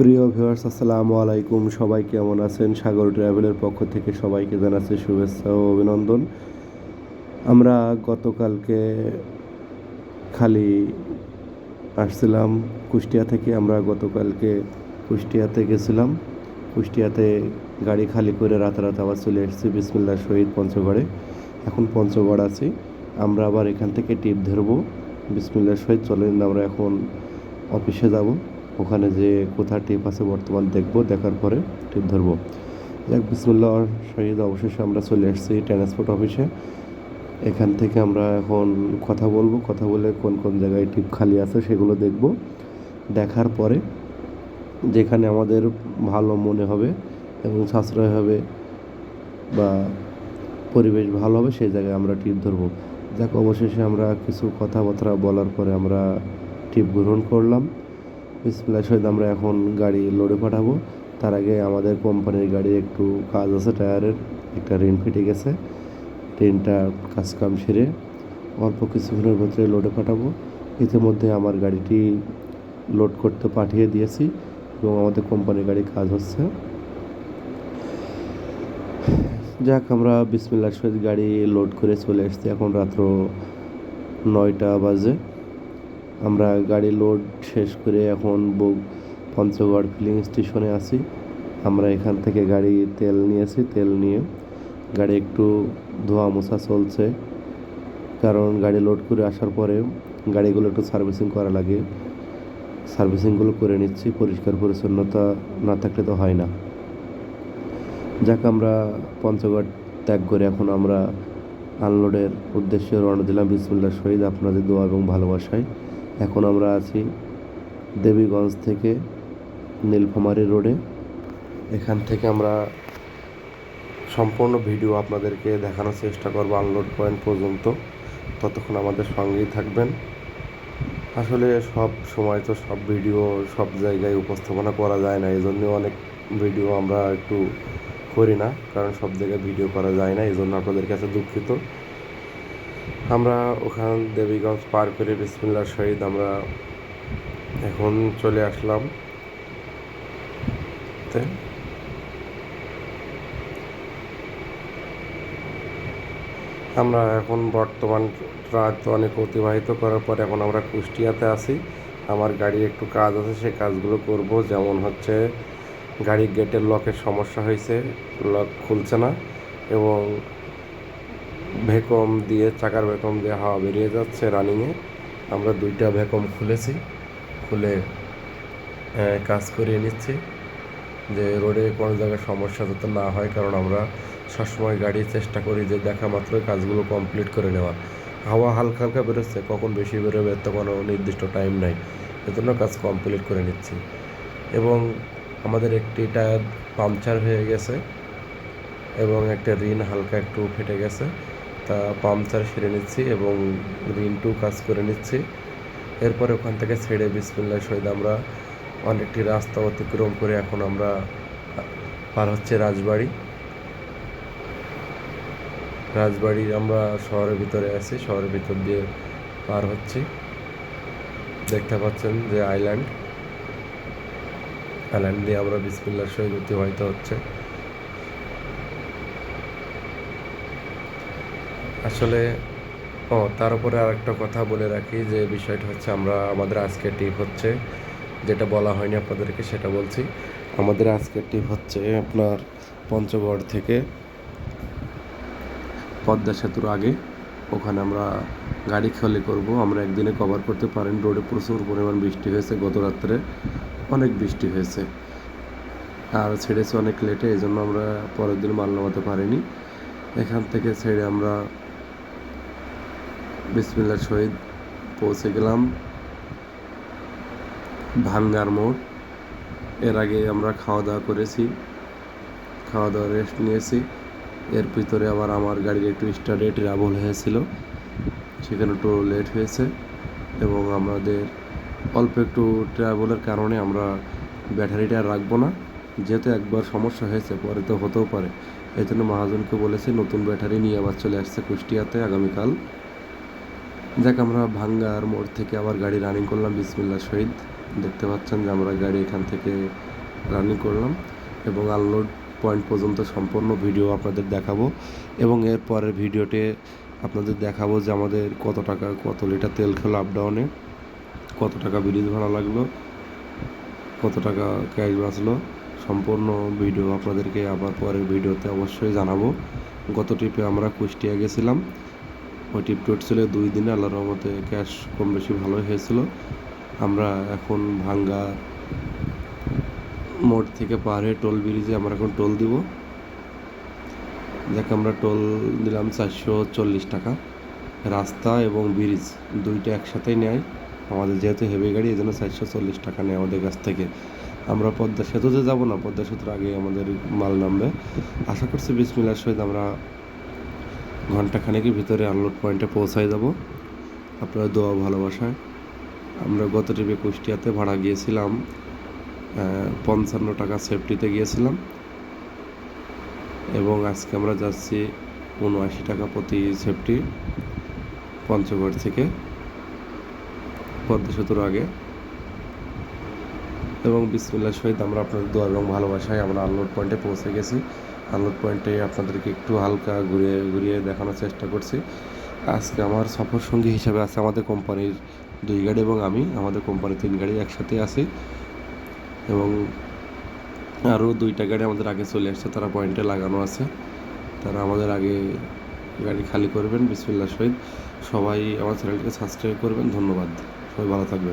প্রিয় ভিউয়ার্স, আসসালামু আলাইকুম। সবাই কেমন আছেন? সাগর ট্রাভেলের পক্ষ থেকে সবাইকে জানাচ্ছি শুভেচ্ছা ও অভিনন্দন। আমরা গতকালকে খালি আসছিলাম কুষ্টিয়া থেকে, আমরা গতকালকে কুষ্টিয়াতে গেছিলাম। কুষ্টিয়াতে গাড়ি খালি করে রাতারাত আবার চলে এসেছি বিসমিল্লা শহীদ পঞ্চগড়ে। এখন পঞ্চগড় আছি। আমরা আবার এখান থেকে টিপ ধরবো। বিসমিল্লা শহীদ, চলেন আমরা এখন অফিসে যাব। ওখানে যে কোথায় টিপ আছে বর্তমান দেখব, দেখার পরে টিপ ধরবো। যাক, বিসমুল্লাহ শহীদ, অবশেষে আমরা চলে এসেছি ট্রান্সপোর্ট অফিসে। এখান থেকে আমরা এখন কথা বলব, কথা বলে কোন কোন জায়গায় টিপ খালি আছে সেগুলো দেখব। দেখার পরে যেখানে আমাদের ভালো মনে হবে এবং সাশ্রয় হবে বা পরিবেশ ভালো হবে সেই জায়গায় আমরা টিপ ধরবো। যাক, অবশেষে আমরা কিছু কথাবার্তা বলার পরে আমরা টিপ গ্রহণ করলাম। বিসমিল্লাহ সহিত আমরা এখন গাড়ি লোডে পাঠাবো। তার আগে আমাদের কোম্পানির গাড়ির একটু কাজ আছে, টায়ারের। একটা রিন ফেটে গেছে। রিনটা কাজ কাম সেরে অল্প কিছুক্ষণের ভিতরে লোডে পাঠাবো। ইতিমধ্যে আমার গাড়িটি লোড করতে পাঠিয়ে দিয়েছি এবং আমাদের কোম্পানির গাড়ি কাজ হচ্ছে। যাক, আমরা বিসমিল্লার সহিত গাড়ি লোড করে চলে এসেছি এখন রাত্র নয়টা বাজে। আমরা গাড়ি লোড শেষ করে এখন বুক পঞ্চগড় ফিলিং স্টেশনে আছি। আমরা এখান থেকে গাড়ি তেল নিয়েছি তেল নিয়ে গাড়ি একটু ধোয়া মোছা চলছে। কারণ গাড়ি লোড করে আসার পরে গাড়িগুলো একটু সার্ভিসিং করা লাগে। সার্ভিসিংগুলো করে নিচ্ছি, পরিষ্কার পরিচ্ছন্নতা না থাকলে তো হয় না। যাক, আমরা পঞ্চগড় ত্যাগ করে এখন আমরা আনলোডের উদ্দেশ্যে রওনা দিলাম। বিসমুল্লাহ শহীদ, আপনাদের দোয়া এবং ভালোবাসায়। এখন আমরা আছি দেবীগঞ্জ থেকে নীলফামারী রোডে। এখান থেকে আমরা সম্পূর্ণ ভিডিও আপনাদেরকে দেখানোর চেষ্টা করব আনলোড পয়েন্ট পর্যন্ত। ততক্ষণ আমাদের সঙ্গেই থাকবেন। আসলে সব সময় তো সব ভিডিও সব জায়গায় উপস্থাপনা করা যায় না এই জন্য অনেক ভিডিও আমরা একটু করি না, কারণ সব জায়গায় ভিডিও করা যায় না এই জন্য আপনাদের কাছে দুঃখিত। আমরা ওখান দেবীগঞ্জ পার করে বিসমিল্লার সহিত আমরা এখন চলে আসলাম। আমরা এখন বর্তমান রাত অনেক অতিবাহিত করার পর এখন আমরা কুষ্টিয়াতে আছি। আমার গাড়ি একটু কাজ আছে সেই কাজগুলো করব। যেমন হচ্ছে গাড়ির গেটের লকের সমস্যা হয়েছে লক খুলছে না এবং ভেকম দিয়ে, চাকার ভেকম দিয়ে হাওয়া বেরিয়ে যাচ্ছে রানিংয়ে আমরা দুইটা ভেকম খুলেছি, খুলে কাজ করিয়ে নিচ্ছি যে রোডে কোনো জায়গায় সমস্যা যাতে না হয়, কারণ আমরা সবসময় গাড়ি চেষ্টা করি যে দেখা মাত্রই কাজগুলো কমপ্লিট করে নেওয়া। হাওয়া হালকা হালকা বেরোচ্ছে, কখন বেশি বেরোবে তো কোনো নির্দিষ্ট টাইম নাই, এজন্য কাজ কমপ্লিট করে নিচ্ছি। এবং আমাদের একটি টায়ার পাংচার হয়ে গেছে। এবং একটা রিন হালকা একটু ফেটে গেছে। তা পাংচার সেরে নিচ্ছি এবং রিন টু কাজ করে নিচ্ছি। এরপরে ওখান থেকে ছেড়ে বিসমিল্লার সহিত আমরা অনেকটি রাস্তা অতিক্রম করে এখন আমরা পার হচ্ছে রাজবাড়ি। রাজবাড়ি আমরা শহরের ভিতরে আছি, শহরের ভিতর দিয়ে পার হচ্ছি। দেখতে পাচ্ছেন যে আইল্যান্ড আইল্যান্ড দিয়ে আমরা বিসমিল্লার সহিত অতিবাহিত হচ্ছে। আসলে, ও, তার উপরে আরেকটা কথা বলে রাখি যে বিষয়টা হচ্ছে আমরা, আমাদের আজকের টিপ হচ্ছে, যেটা বলা হয়নি আপনাদেরকে সেটা বলছি। আমাদের আজকের টিপ হচ্ছে আপনার পঞ্চগড় থেকে পদ্মা সেতুর আগে। ওখানে আমরা গাড়ি খালি করব, আমরা একদিনে কভার করতে পারেন। রোডে প্রচুর পরিমাণ বৃষ্টি হয়েছে, গত রাত্রে অনেক বৃষ্টি হয়েছে। আর ছেড়েছে অনেক লেটে এই জন্য আমরা পরের দিন মাল নামাতে পারিনি। এখান থেকে ছেড়ে আমরা বিসমিল্লার সহিত পৌঁছে গেলাম। ভাঙ্গার মোড়। এর আগে আমরা খাওয়া দাওয়া করেছি। খাওয়া দাওয়া রেস্ট নিয়েছি। এর ভিতরে আবার আমার গাড়ির একটু স্টার্টে ট্রাভেল হয়েছিল। সেখানে একটু লেট হয়েছে এবং আমাদের অল্প একটু ট্রাভেলের কারণে আমরা ব্যাটারিটা আর রাখব না। যেহেতু একবার সমস্যা হয়েছে, পরে তো হতেও পারে। এই জন্য মহাজনকে বলেছি, নতুন ব্যাটারি নিয়ে আবার চলে আসছে কুষ্টিয়াতে আগামীকাল। যাক আমরা ভাঙ্গার মোড় থেকে আবার গাড়ি রানিং করলাম বিসমিল্লা শহীদ। দেখতে পাচ্ছেন যে আমরা গাড়ি এখান থেকে রানিং করলাম এবং আনলোড পয়েন্ট পর্যন্ত সম্পূর্ণ ভিডিও আপনাদের দেখাবো এবং এর পরের ভিডিওতে আপনাদের দেখাবো যে আমাদের কত টাকা, কত লিটার তেল খেলো আপডাউনে কত টাকা ব্রিজ ভাড়া লাগল, কত টাকা ক্যাশ বাঁচলো। সম্পূর্ণ ভিডিও আপনাদেরকে আবার পরের ভিডিওতে অবশ্যই জানাব। গত ট্রিপে আমরা কুষ্টিয়া গেছিলাম। ওই ট্রিপটি হচ্ছিল দুই দিনে, আল্লাহর রহমতে ক্যাশ কম বেশি ভালোই হয়েছিল। আমরা এখন ভাঙ্গা মোড় থেকে পার হয়ে টোল ব্রিজে আমরা এখন টোল দিব। যাকে, আমরা টোল দিলাম চারশো চল্লিশ টাকা। রাস্তা এবং ব্রিজ দুইটা একসাথেই নেয়। আমাদের যেহেতু হেভি গাড়ি এই জন্য চারশো চল্লিশ টাকা নেয় আমাদের কাছ থেকে। আমরা পদ্মা সেতুতে যাব না, পদ্মা সেতুর আগে আমাদের মাল নামবে। আশা করছি বিসমিল্লার সহিত আমরা ঘন্টাখানেকের ভিতরে আনলোড পয়েন্টে পৌঁছায় যাব। আপনারা দোয়া ভালোবাসায়। আমরা গত ট্রিপে কুষ্টিয়াতে ভাড়া গিয়েছিলাম পঞ্চান্ন টাকা সেফটিতে গিয়েছিলাম। এবং আজকে আমরা যাচ্ছি উনআশি টাকা প্রতি সেফটি পঞ্চগড় থেকে পদ্মা সেতুর আগে। এবং বিসমিল্লার সহিত আমরা আপনাদের দোয়া এবং ভালোবাসায় আমরা আনলোড পয়েন্টে পৌঁছে গেছি। আনলোড পয়েন্টে আপনাদেরকে একটু হালকা ঘুরিয়ে ঘুরিয়ে দেখানোর চেষ্টা করছি। আজকে আমার সফর সঙ্গী হিসাবে আছে আমাদের কোম্পানির দুই গাড়ি এবং আমি। আমাদের কোম্পানির তিন গাড়ি একসাথে আছি। এবং আরও দুইটা গাড়ি আমাদের আগে চলে আসছে, তারা পয়েন্টে লাগানো আছে। তারা আমাদের আগে গাড়ি খালি করবেন বিসমিল্লার সহিত। সবাই আমার চ্যানেলকে সাবস্ক্রাইব করবেন। ধন্যবাদ। সবাই ভালো থাকবেন।